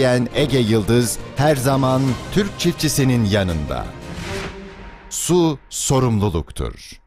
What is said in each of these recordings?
diyen Ege Yıldız her zaman Türk çiftçisinin yanında. Su sorumluluktur.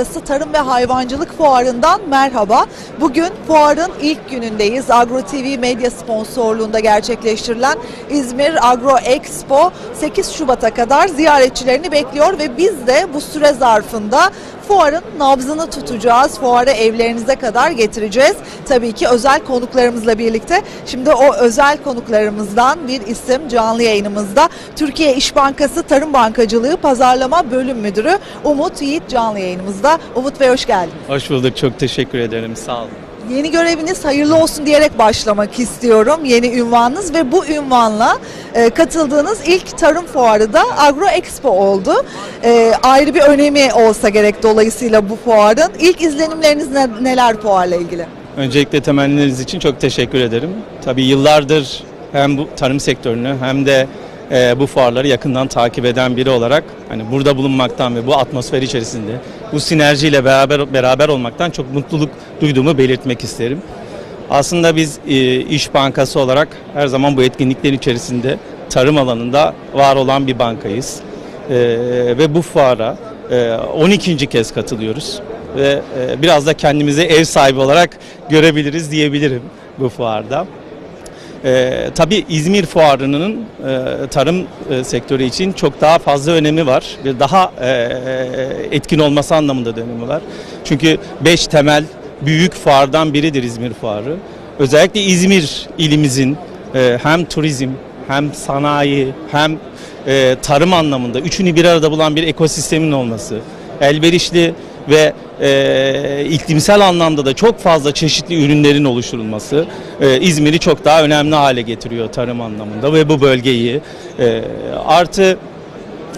Arası Tarım ve Hayvancılık Fuarı'ndan merhaba. Bugün fuarın ilk günündeyiz. Agro TV medya sponsorluğunda gerçekleştirilen İzmir Agro Expo 8 Şubat'a kadar ziyaretçilerini bekliyor ve biz de bu süre zarfında fuarın nabzını tutacağız. Fuarı evlerinize kadar getireceğiz. Tabii ki özel konuklarımızla birlikte. Şimdi o özel konuklarımızdan bir isim canlı yayınımızda. Türkiye İş Bankası Tarım Bankacılığı Pazarlama Bölüm Müdürü Umut Yiğit canlı yayınımızda. Umut Bey hoş geldiniz. Hoş bulduk. Çok teşekkür ederim. Sağ olun. Yeni göreviniz hayırlı olsun diyerek başlamak istiyorum. Yeni ünvanınız ve bu ünvanla e, katıldığınız ilk tarım fuarı da Agro Expo oldu. E, ayrı bir önemi olsa gerek dolayısıyla bu fuarın. İlk izlenimleriniz ne- neler fuarla ilgili? Öncelikle temennileriniz için çok teşekkür ederim. Tabii yıllardır hem bu tarım sektörünü hem de e, bu fuarları yakından takip eden biri olarak hani burada bulunmaktan ve bu atmosfer içerisinde bu sinerjiyle beraber beraber olmaktan çok mutluluk duyduğumu belirtmek isterim. Aslında biz e, İş Bankası olarak her zaman bu etkinliklerin içerisinde tarım alanında var olan bir bankayız. E, ve bu fuara e, 12. kez katılıyoruz ve e, biraz da kendimizi ev sahibi olarak görebiliriz diyebilirim bu fuarda. E, tabii İzmir Fuarı'nın e, tarım e, sektörü için çok daha fazla önemi var ve daha e, etkin olması anlamında da önemi var. Çünkü 5 temel büyük fuardan biridir İzmir Fuarı. Özellikle İzmir ilimizin e, hem turizm hem sanayi hem e, tarım anlamında üçünü bir arada bulan bir ekosistemin olması, elverişli ve e, iklimsel anlamda da çok fazla çeşitli ürünlerin oluşturulması e, İzmir'i çok daha önemli hale getiriyor tarım anlamında ve bu bölgeyi e, artı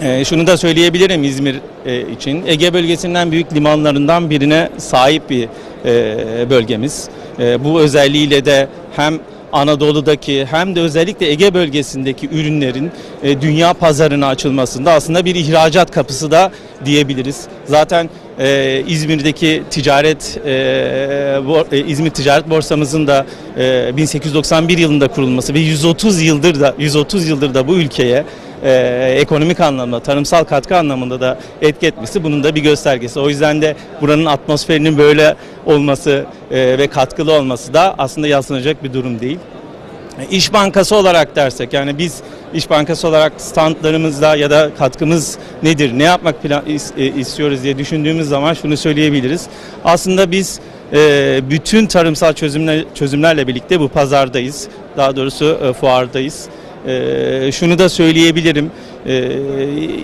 e, şunu da söyleyebilirim İzmir e, için Ege bölgesinden büyük limanlarından birine sahip bir e, bölgemiz. E, bu özelliğiyle de hem Anadolu'daki hem de özellikle Ege bölgesindeki ürünlerin e, dünya pazarına açılmasında aslında bir ihracat kapısı da diyebiliriz. Zaten e, İzmir'deki ticaret e, bor- e, İzmir Ticaret Borsamızın da e, 1891 yılında kurulması ve 130 yıldır da 130 yıldır da bu ülkeye e, ekonomik anlamda, tarımsal katkı anlamında da etki etmesi bunun da bir göstergesi. O yüzden de buranın atmosferinin böyle olması e, ve katkılı olması da aslında yadsınacak bir durum değil. İş Bankası olarak dersek yani biz İş Bankası olarak standlarımızda ya da katkımız nedir, ne yapmak plan, e, istiyoruz diye düşündüğümüz zaman şunu söyleyebiliriz. Aslında biz e, bütün tarımsal çözümler, çözümlerle birlikte bu pazardayız. Daha doğrusu e, fuardayız. E, şunu da söyleyebilirim. E,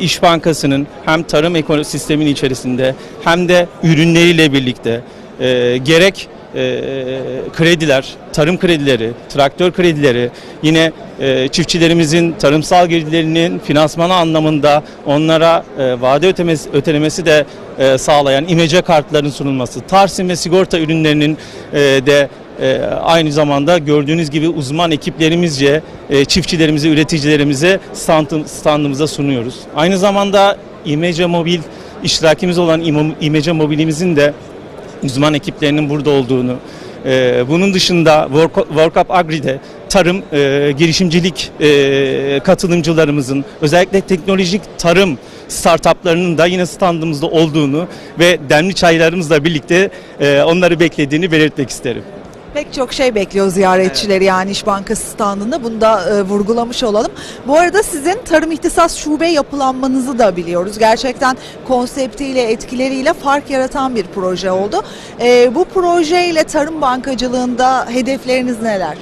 İş Bankası'nın hem tarım ekosistemin içerisinde hem de ürünleriyle birlikte e, gerek e, krediler, tarım kredileri, traktör kredileri, yine e, çiftçilerimizin tarımsal girdilerinin finansmanı anlamında onlara e, vade ötemesi, ötelemesi de e, sağlayan imece kartların sunulması, Tarsim ve sigorta ürünlerinin e, de e, aynı zamanda gördüğünüz gibi uzman ekiplerimizce e, çiftçilerimize, üreticilerimize standım, standımıza sunuyoruz. Aynı zamanda İmece Mobil iştirakimiz olan İmece Mobilimizin de uzman ekiplerinin burada olduğunu, e, bunun dışında Work, Work Up Agri'de tarım, e, girişimcilik e, katılımcılarımızın özellikle teknolojik tarım startuplarının da yine standımızda olduğunu ve demli çaylarımızla birlikte e, onları beklediğini belirtmek isterim. Pek çok şey bekliyor ziyaretçileri yani İş Bankası standında. Bunu da e, vurgulamış olalım. Bu arada sizin tarım ihtisas şube yapılanmanızı da biliyoruz. Gerçekten konseptiyle, etkileriyle fark yaratan bir proje oldu. E, bu projeyle tarım bankacılığında hedefleriniz neler?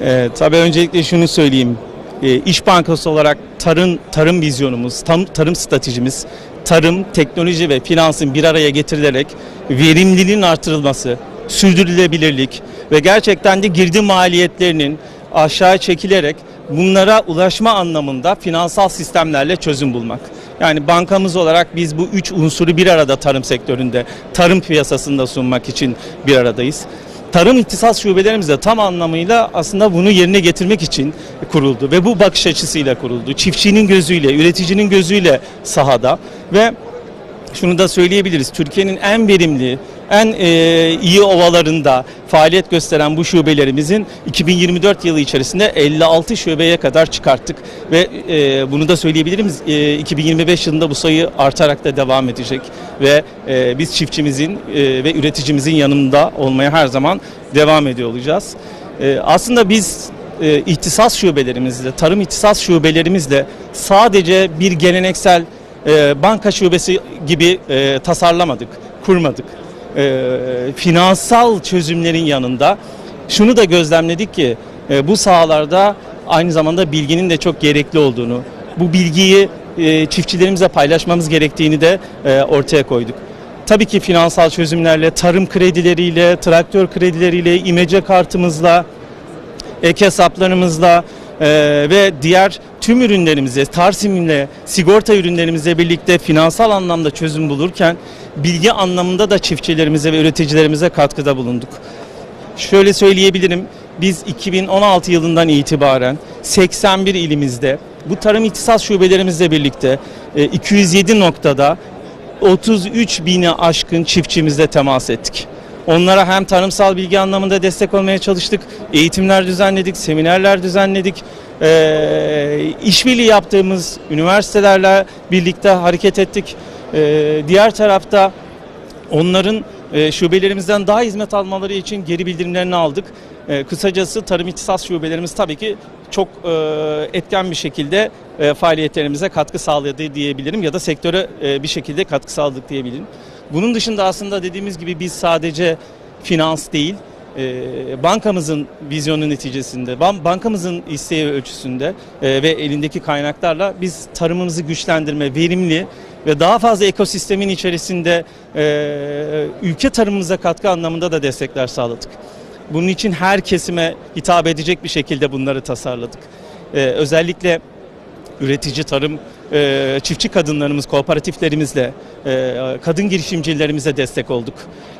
Ee, tabii öncelikle şunu söyleyeyim. Ee, İş Bankası olarak tarım tarım vizyonumuz, tam, tarım stratejimiz tarım, teknoloji ve finansın bir araya getirilerek verimliliğin artırılması, sürdürülebilirlik ve gerçekten de girdi maliyetlerinin aşağı çekilerek bunlara ulaşma anlamında finansal sistemlerle çözüm bulmak. Yani bankamız olarak biz bu üç unsuru bir arada tarım sektöründe, tarım piyasasında sunmak için bir aradayız. Tarım ihtisas şubelerimiz de tam anlamıyla aslında bunu yerine getirmek için kuruldu ve bu bakış açısıyla kuruldu. Çiftçinin gözüyle, üreticinin gözüyle sahada ve şunu da söyleyebiliriz. Türkiye'nin en verimli, en e, iyi ovalarında faaliyet gösteren bu şubelerimizin 2024 yılı içerisinde 56 şubeye kadar çıkarttık ve e, bunu da söyleyebilirim. E, 2025 yılında bu sayı artarak da devam edecek ve e, biz çiftçimizin e, ve üreticimizin yanında olmaya her zaman devam ediyor olacağız. E, aslında biz e, ihtisas şubelerimizle, tarım ihtisas şubelerimizle sadece bir geleneksel e, banka şubesi gibi e, tasarlamadık, kurmadık. E, finansal çözümlerin yanında şunu da gözlemledik ki e, bu sahalarda aynı zamanda bilginin de çok gerekli olduğunu, bu bilgiyi e, çiftçilerimize paylaşmamız gerektiğini de e, ortaya koyduk. Tabii ki finansal çözümlerle, tarım kredileriyle, traktör kredileriyle, imece kartımızla, ek hesaplarımızla e, ve diğer tüm ürünlerimize, Tarsim'le, sigorta ürünlerimizle birlikte finansal anlamda çözüm bulurken bilgi anlamında da çiftçilerimize ve üreticilerimize katkıda bulunduk. Şöyle söyleyebilirim, biz 2016 yılından itibaren 81 ilimizde bu tarım ihtisas şubelerimizle birlikte e, 207 noktada 33 bini aşkın çiftçimizle temas ettik. Onlara hem tarımsal bilgi anlamında destek olmaya çalıştık, eğitimler düzenledik, seminerler düzenledik, ee, işbirliği yaptığımız üniversitelerle birlikte hareket ettik. Ee, diğer tarafta onların e, şubelerimizden daha hizmet almaları için geri bildirimlerini aldık. E, kısacası tarım ihtisas şubelerimiz tabii ki çok e, etken bir şekilde e, faaliyetlerimize katkı sağladı diyebilirim ya da sektöre e, bir şekilde katkı sağladık diyebilirim. Bunun dışında aslında dediğimiz gibi biz sadece finans değil, e, bankamızın vizyonu neticesinde, ban- bankamızın isteği ölçüsünde e, ve elindeki kaynaklarla biz tarımımızı güçlendirme, verimli ve daha fazla ekosistemin içerisinde e, ülke tarımımıza katkı anlamında da destekler sağladık. Bunun için her kesime hitap edecek bir şekilde bunları tasarladık. E, özellikle üretici tarım, e, çiftçi kadınlarımız, kooperatiflerimizle, e, kadın girişimcilerimize destek olduk.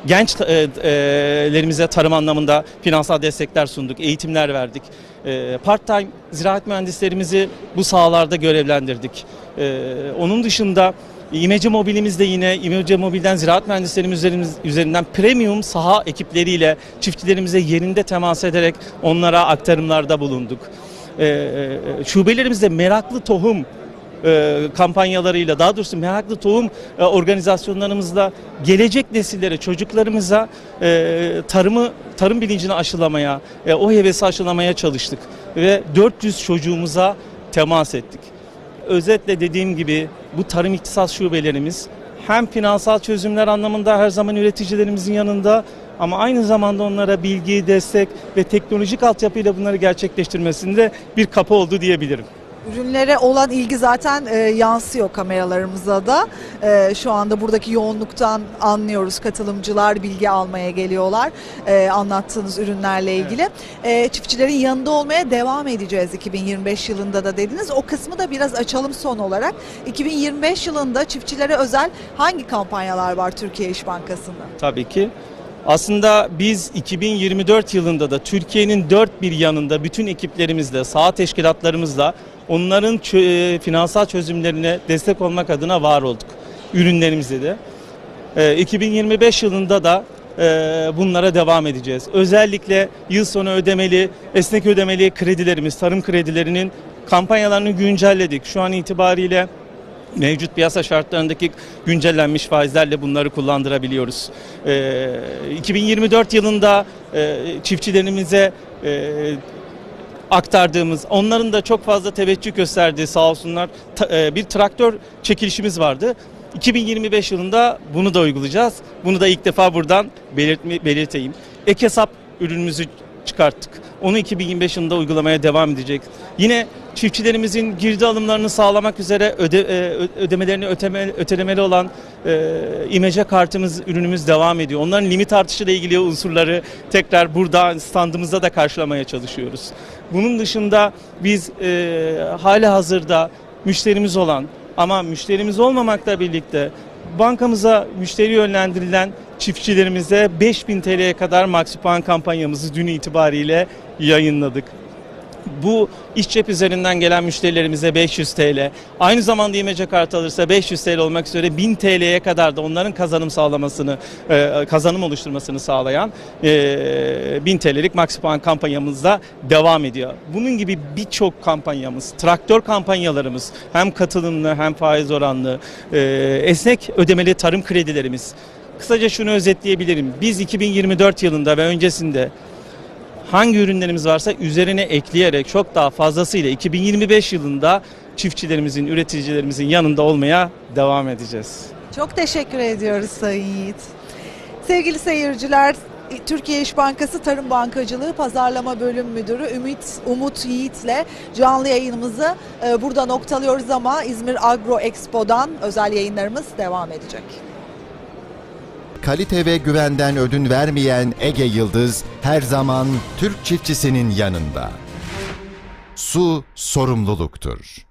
Gençlerimize tarım anlamında finansal destekler sunduk, eğitimler verdik. E, Part-time ziraat mühendislerimizi bu sahalarda görevlendirdik. E, Onun dışında İmece Mobilimizde yine İmece Mobil'den ziraat mühendislerimiz üzerinden premium saha ekipleriyle çiftçilerimize yerinde temas ederek onlara aktarımlarda bulunduk. Ee, şubelerimizde meraklı tohum e, kampanyalarıyla daha doğrusu meraklı tohum e, organizasyonlarımızla gelecek nesillere, çocuklarımıza e, tarımı tarım bilincini aşılamaya, e, o hevesi aşılamaya çalıştık ve 400 çocuğumuza temas ettik. Özetle dediğim gibi bu tarım ihtisas şubelerimiz hem finansal çözümler anlamında her zaman üreticilerimizin yanında ama aynı zamanda onlara bilgi, destek ve teknolojik altyapıyla bunları gerçekleştirmesinde bir kapı oldu diyebilirim. Ürünlere olan ilgi zaten e, yansıyor kameralarımıza da. E, şu anda buradaki yoğunluktan anlıyoruz. Katılımcılar bilgi almaya geliyorlar. E, anlattığınız ürünlerle ilgili. E, çiftçilerin yanında olmaya devam edeceğiz 2025 yılında da dediniz. O kısmı da biraz açalım son olarak. 2025 yılında çiftçilere özel hangi kampanyalar var Türkiye İş Bankası'nda? Tabii ki. Aslında biz 2024 yılında da Türkiye'nin dört bir yanında bütün ekiplerimizle, saha teşkilatlarımızla onların e, finansal çözümlerine destek olmak adına var olduk. Ürünlerimizde de. E, 2025 yılında da e, bunlara devam edeceğiz. Özellikle yıl sonu ödemeli, esnek ödemeli kredilerimiz, tarım kredilerinin kampanyalarını güncelledik. Şu an itibariyle mevcut piyasa şartlarındaki güncellenmiş faizlerle bunları kullandırabiliyoruz. Ee, 2024 yılında e, çiftçilerimize e, aktardığımız, onların da çok fazla teveccüh gösterdiği sağ olsunlar e, bir traktör çekilişimiz vardı. 2025 yılında bunu da uygulayacağız. Bunu da ilk defa buradan belirtme, belirteyim. Ek hesap ürünümüzü çıkarttık. Onu 2025 yılında uygulamaya devam edecek. Yine çiftçilerimizin girdi alımlarını sağlamak üzere öde, e, ödemelerini öteme, ötelemeli olan e, imece kartımız, ürünümüz devam ediyor. Onların limit artışı ile ilgili unsurları tekrar burada standımızda da karşılamaya çalışıyoruz. Bunun dışında biz e, hali hazırda müşterimiz olan ama müşterimiz olmamakla birlikte bankamıza müşteri yönlendirilen çiftçilerimize 5000 TL'ye kadar Maxipan kampanyamızı dün itibariyle yayınladık. Bu iş cep üzerinden gelen müşterilerimize 500 TL, aynı zamanda imece kartı alırsa 500 TL olmak üzere 1000 TL'ye kadar da onların kazanım sağlamasını, e, kazanım oluşturmasını sağlayan e, 1000 TL'lik Maxipan kampanyamızda devam ediyor. Bunun gibi birçok kampanyamız, traktör kampanyalarımız hem katılımlı hem faiz oranlı, e, esnek ödemeli tarım kredilerimiz. Kısaca şunu özetleyebilirim. Biz 2024 yılında ve öncesinde hangi ürünlerimiz varsa üzerine ekleyerek çok daha fazlasıyla 2025 yılında çiftçilerimizin, üreticilerimizin yanında olmaya devam edeceğiz. Çok teşekkür ediyoruz Sayın Yiğit. Sevgili seyirciler, Türkiye İş Bankası Tarım Bankacılığı Pazarlama Bölüm Müdürü Ümit Umut Yiğit'le canlı yayınımızı e, burada noktalıyoruz ama İzmir Agro Expo'dan özel yayınlarımız devam edecek. Kalite ve güvenden ödün vermeyen Ege Yıldız her zaman Türk çiftçisinin yanında. Su sorumluluktur.